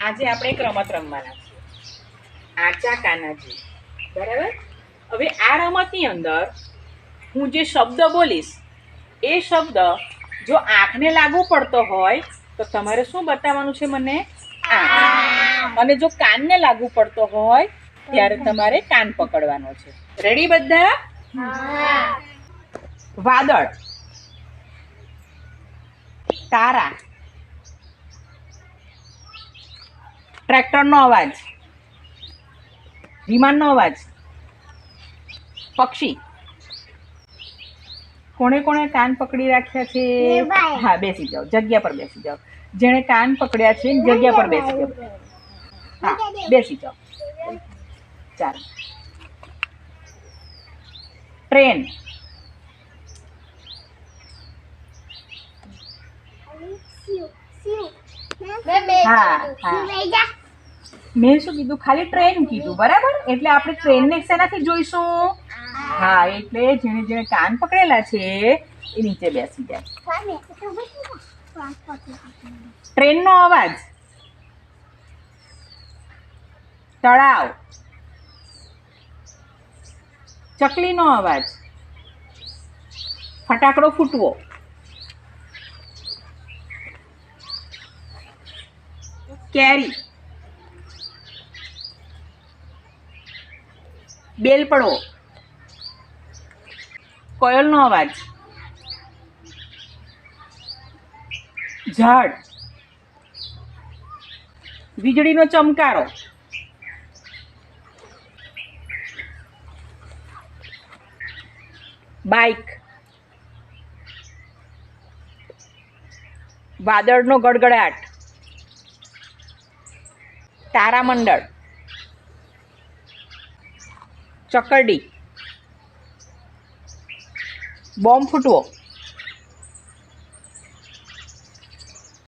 આજે આપણે એક રમત રમવાના છીએ. આચા કાનાજી. બરાબર? હવે આ રમતની અંદર હું જે શબ્દ બોલીશ એ શબ્દ જો આંખને લાગુ પડતો હોય તો તમારે શું બતાવવાનું છે મને? આંખ. અને જો કાનને લાગુ પડતો હોય ત્યારે તમારે કાન પકડવાનો છે. રેડી બધા? વાદળ. તારા. ટ્રેક્ટરનો અવાજ. વિમાનનો અવાજ. પક્ષી. કોણે કોણે કાન પકડી રાખ્યા છે? હા બેસી જાઓ જગ્યા પર બેસી જાઓ. જેણે કાન પકડ્યા છે જગ્યા પર બેસી જાઓ. હા બેસી જાઓ. ચાલો. ટ્રેન. હા, હા. મેં શું કીધું? ખાલી ટ્રેન કીધું, બરાબર? એટલે આપણે ટ્રેનને શેનાથી જોઈશું? હા, એટલે જેણે જેણે કાન પકડેલા છે, એ નીચે બેસી જાય ટ્રેનનો અવાજ. તળાવ. ચકલીનો અવાજ. ફટાકડો ફૂટવો. કેરી. બેલ પડવો કોયલનો અવાજ. ઝાડ. વીજળીનો ચમકારો. બાઇક. વાદળનો ગડગડાટ. તારામંડળ. ચકરડી. બોમ્બ ફૂટવો.